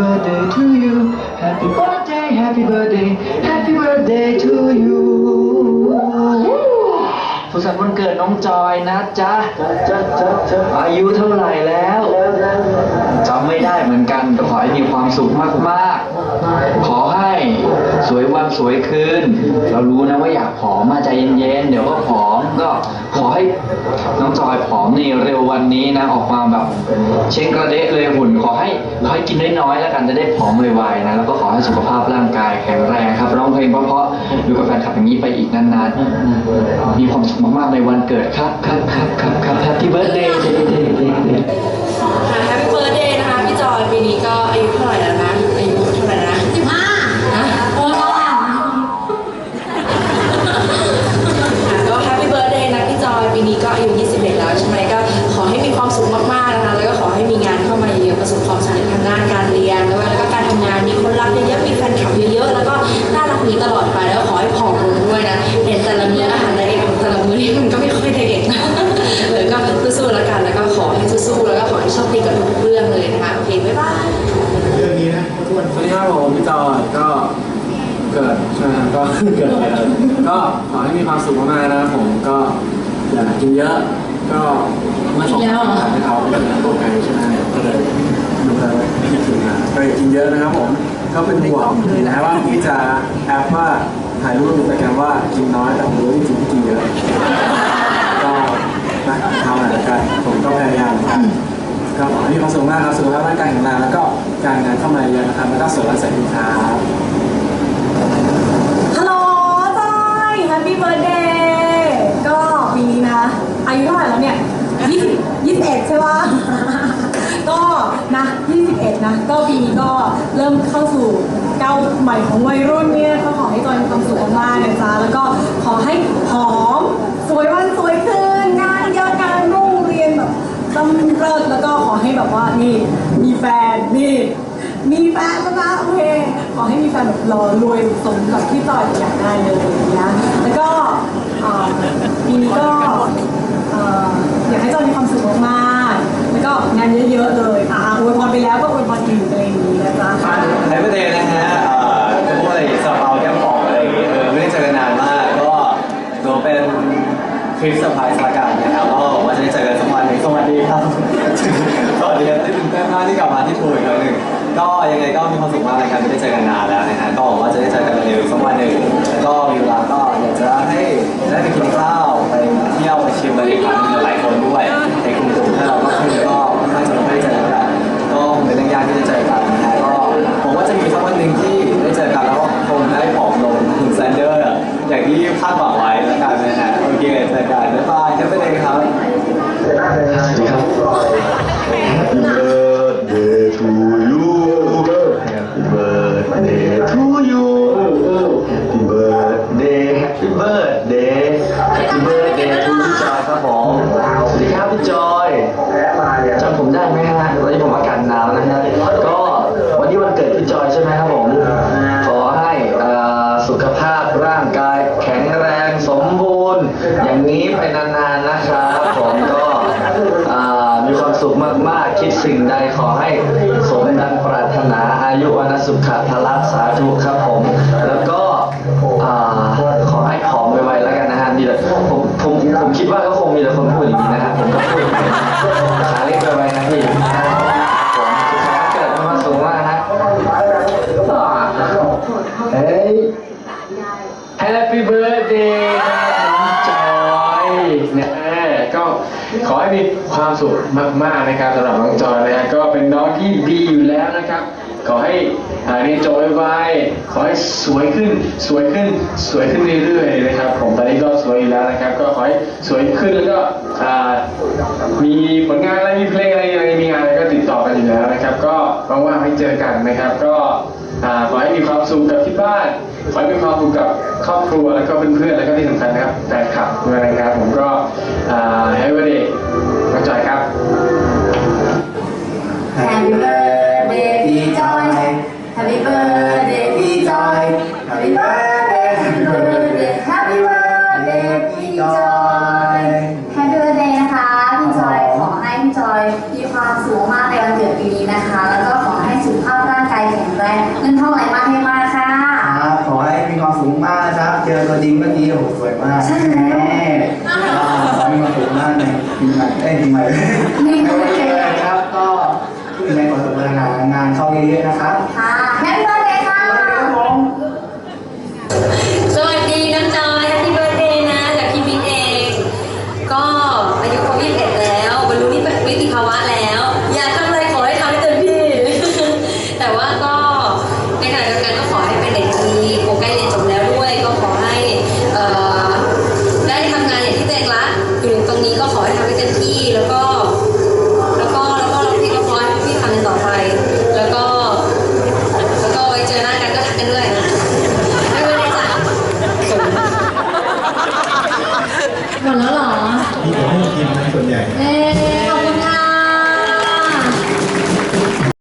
birthday to you Happy birthday Happy birthday Happy birthday to you สุขสันต์วันเกิดน้องจอยนะจ๊ะจ๊ะจ๊ะจ๊ะอายุเท่าไหร่แล้วจำไม่ได้เหมือนกันก็ขอให้มีความสุขมากๆ ขอให้ สวยวันสวยคืน เรารู้นะว่าอยากผอมมาใจเย็นๆ เดี๋ยวก็ผอมก็ขอให้น้องจอยผอมในเร็ววันนี้นะ ออกมาแบบ เช็คกระเดะเลยหุ่น ขอให้ขอให้กินน้อยๆแล้วกันจะได้ผอมไวๆนะ แล้วก็ขอให้สุขภาพร่างกายแข็งแรงครับร้องเพลงเพราะๆอยู่กับแฟนคลับอย่างนี้ไปอีกนานๆ มีความสุขมากๆในวันเกิดครับครับครับครับครับ Happy birthday แฮ ก็ขอให้มีความสุขมากๆนะครับผมก็อย่ากินเยอะก็มาส่งอาหารให้เขาเป็นโปรแกรมใช่ไหมก็เลยดูแลไม่คิดถึงนะก็อย่ากินเยอะนะครับผมก็เป็นห่วงนะว่าพี่จะแอปว่าถ่ายรูปในโปรแกรมว่ากินน้อยแต่ผมรู้จริงๆกินเยอะก็นะทำอะไรกันผมก็พยายามทำก็ขอให้มีความสุขมากครับสุขภาพร่างกายแข็งแรงแล้วก็การงานเข้ามาเยอะนะครับแล้วก็สวยและใสดีครั 21 ใช่ปะ ก็นะ21 นะ ก็ปีนี้ก็เริ่มเข้าสู่เก้าใหม่ของวัยรุ่นเนี่ยก็ขอให้จอยมีความสุขมากๆนะจ๊ะแล้วก็ขอให้หอม สวยวันสวยคืนงานเยอะการรุ่งเรียนแบบตำเริกแล้วก็ขอให้แบบว่านี่มีแฟนนี่ มีแฟนนะโอเคขอให้มีแฟนแบบรอรวยสมกับที่จอยอยากได้เลยนะแล้วก็ปีนี้ก็อ่อ อยากให้เจ้ามีความสุขมากๆแล้วก็งานเยอะๆเลยอะอวยพรไปแล้วก็อวยพรอีกอะไรอย่างนี้นะจ๊ะไฮเปอร์เดย์นะฮะอ่อจะพูดอะไรสเปาแก้มปอกอะไรอย่างเงี้ยเออไม่ได้เจอกันนานมากก็ถือว่าเป็นคลิปเซอร์ไพรส์ สิ่งใดขอให้สมดังปรารถนาอายุวันสุขะพละสาธุครับผม แล้วก็อ่าขอให้ผอมไวๆแล้วกันนะฮะนี่แหละผมผมผมคิดว่าก็คงมีแต่คนพูดอย่างนี้นะฮะผมก็พูดไม่เป็นขาเล็กไวๆนะพี่ผมสุขภาพเกิดมาสูงมากฮะเฮ้ย Happy birthday ขอให้มีความสุขมากๆนะครับสำหรับน้องจอยนะฮะก็เป็นน้องที่ดีอยู่แล้วนะครับ ขอให้อ่าเรียนจบไวๆขอให้สวยขึ้น สวยขึ้น สวยขึ้นเรื่อยๆนะครับ ผมตอนนี้ก็สวยอยู่แล้วนะครับ ก็ขอให้สวยขึ้นแล้วก็มีผลงานอะไรมีเพลงอะไรอะไรมีงานอะไรก็ติดต่อกันอยู่แล้วนะครับ ก็ว่างๆให้เจอกันนะครับ ก็ ขอให้มีความสุขกับที่บ้าน ขอให้มีความสุขกับครอบครัวแล้วก็เพื่อนๆแล้วก็ที่สำคัญนะครับแฟนคลับด้วยนะครับผมก็ให้วันเด็ก ใช่แล้ไม่มาปลุกหน้าในทีมงานได้ทีมงาน